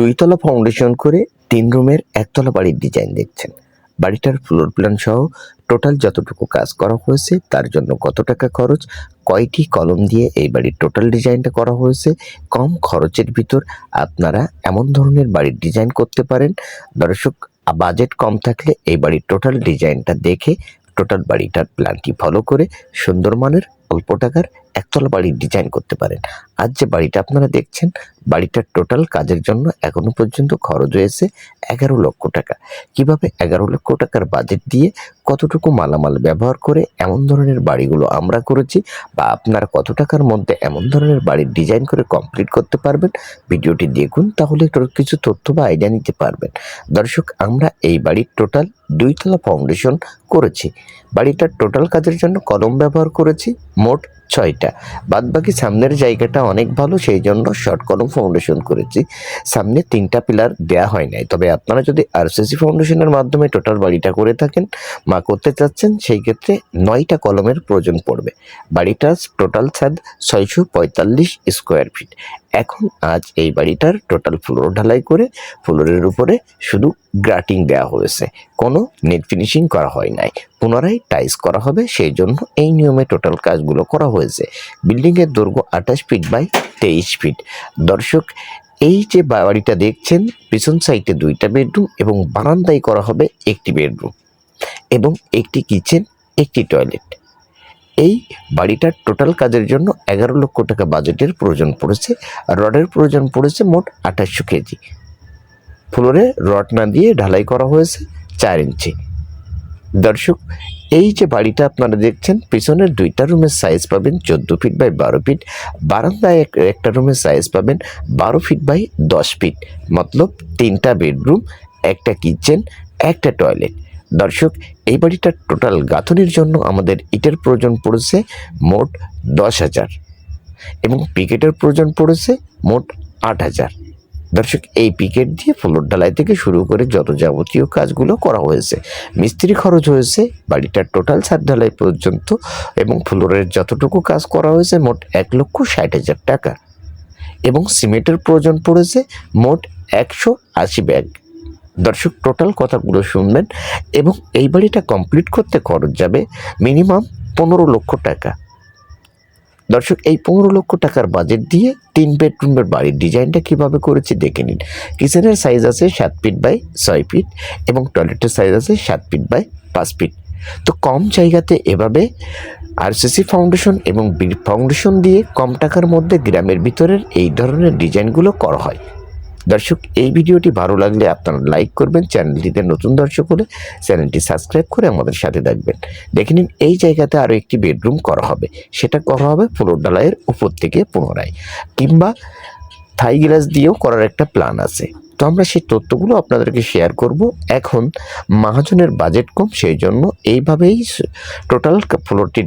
দুইতলা foundation করে তিন রুমের একতলা বাড়ির ডিজাইন দেখছেন। বাড়িটার ফ্লোর প্ল্যান সহ টোটাল যতটুকু কাজ করা হয়েছে, তার জন্য কত টাকা খরচ, কয়টি কলম দিয়ে এই বাড়ির টোটাল ডিজাইনটা করা হয়েছে, কম খরচের ভিতর আপনারা এমন ধরনের বাড়ির ডিজাইন করতে পারেন। দর্শক বাজেট কম থাকলে এই বাড়ির টোটাল ডিজাইনটা দেখে টোটাল বাড়িটার প্ল্যানটি ফলো করে সুন্দর মানের অল্প টাকার একতলা বাড়ির ডিজাইন করতে পারেন। আজ যে বাড়িটা আপনারা দেখছেন, বাড়িটার টোটাল কাজের জন্য এখনও পর্যন্ত খরচ হয়েছে এগারো লক্ষ টাকা। কীভাবে এগারো লক্ষ টাকার বাজেট দিয়ে কতটুকু মালামাল ব্যবহার করে এমন ধরনের বাড়িগুলো আমরা করেছি বা আপনারা কত টাকার মধ্যে এমন ধরনের বাড়ির ডিজাইন করে কমপ্লিট করতে পারবেন, ভিডিওটি দেখুন তাহলে কিছু তথ্য বা আইডিয়া নিতে পারবেন। দর্শক, আমরা এই বাড়ির টোটাল দুইতলা ফাউন্ডেশন করেছি। বাড়িটার টোটাল কাজের জন্য কলম ব্যবহার করেছি, মোট ছয়টা। বাদবাকি সামনের জায়গাটা অনেক ভালো সেই জন্য শর্ট কলম ফাউন্ডেশন করেছি। সামনে তিনটা পিলার দেয়া হয় নাই। তবে আপনারা যদি আরসিসি ফাউন্ডেশনের মাধ্যমে টোটাল বাড়িটা করে থাকেন, মা করতে চাচ্ছেন, সেই ক্ষেত্রে নয়টা কলমের প্রয়োজন পড়বে। বাড়িটা টোটাল ছাদ ছয়শো পঁয়তাল্লিশ স্কোয়ার ফিট এখন আজ এই বাড়িটার টোটাল ফ্লোর ঢালাই করে ফ্লোরের উপরে শুধু গ্রাটিং দেওয়া হয়েছে। কোনো নেট ফিনিশিং করা হয় নাই। পুনরায় টাইস করা হবে, সেই জন্য এই নিয়মে টোটাল কাজগুলো করা হয়েছে। বিল্ডিংয়ের দৈর্ঘ্য আঠাশ ফিট বাই তেইশ ফিট দর্শক, এই যে বাড়িটা দেখছেন, পিছন সাইডে দুইটা বেডরুম এবং বারান্দায় করা হবে একটি বেডরুম এবং একটি কিচেন একটি টয়লেট এই বাড়িটার টোটাল কাজের জন্য এগারো লক্ষ টাকা বাজেটের প্রয়োজন পড়েছে, আর রডের প্রয়োজন পড়েছে মোট আঠাশশো কেজি। ফ্লোরে রড না দিয়ে ঢালাই করা হয়েছে চার ইঞ্চি। দর্শক, এই যে বাড়িটা আপনারা দেখছেন পিছনের দুইটা রুমের সাইজ পাবেন চোদ্দ ফিট বাই বারো ফিট বারান্দায় এক- একটা রুমের সাইজ পাবেন বারো ফিট বাই দশ ফিট মতলব তিনটা বেডরুম একটা কিচেন একটা টয়লেট দর্শক, এই বাড়িটার টোটাল গাঁথনির জন্য আমাদের ইটের প্রয়োজন পড়েছে মোট দশ হাজার এবং পিকেটের প্রয়োজন পড়েছে মোট আট হাজার। দর্শক, এই পিকেট দিয়ে ফ্লোর ঢালাই থেকে শুরু করে যত যাবতীয় কাজগুলো করা হয়েছে, মিস্ত্রি খরচ হয়েছে, বাড়িটার টোটাল ছাদ ঢালাই পর্যন্ত এবং ফ্লোরের যতটুকু কাজ করা হয়েছে মোট এক লক্ষ ষাট হাজার টাকা এবং সিমেন্টের প্রয়োজন পড়েছে মোট একশো আশি ব্যাগ। দর্শক টোটাল কথাগুলো শুনবেন এবং এই বাড়িটা কমপ্লিট করতে খরচ যাবে মিনিমাম পনেরো লক্ষ টাকা। দর্শক, এই পনেরো লক্ষ টাকার বাজেট দিয়ে তিন বেডরুমের বাড়ির ডিজাইনটা কীভাবে করেছি দেখে নিন। কিচেনের সাইজ আছে সাত ফিট বাই ছয় ফিট এবং টয়লেটের সাইজ আছে সাত ফিট বাই পাঁচ ফিট তো কম জায়গাতে এভাবে আরসিসি ফাউন্ডেশন এবং ফাউন্ডেশন দিয়ে কম টাকার মধ্যে গ্রামের ভিতরের এই ধরনের ডিজাইনগুলো করা হয়। দর্শক, এই ভিডিওটি ভালো লাগলে আপনারা লাইক করবেন, চ্যানেলটিতে নতুন দর্শক হলে চ্যানেলটি সাবস্ক্রাইব করে আমাদের সাথে থাকবেন। দেখে নিন, এই জায়গাতে আরও একটি বেডরুম করা হবে। সেটা করা হবে ফ্লোর ডালাইয়ের উপর থেকে পুনরায়, কিংবা থাই গ্লাস দিয়েও করার একটা প্ল্যান আছে। তো আমরা সেই তথ্যগুলো আপনাদেরকে শেয়ার করব। এখন, মহাজনের বাজেট কম, সেই জন্য এইভাবেই টোটাল ফ্লোরটি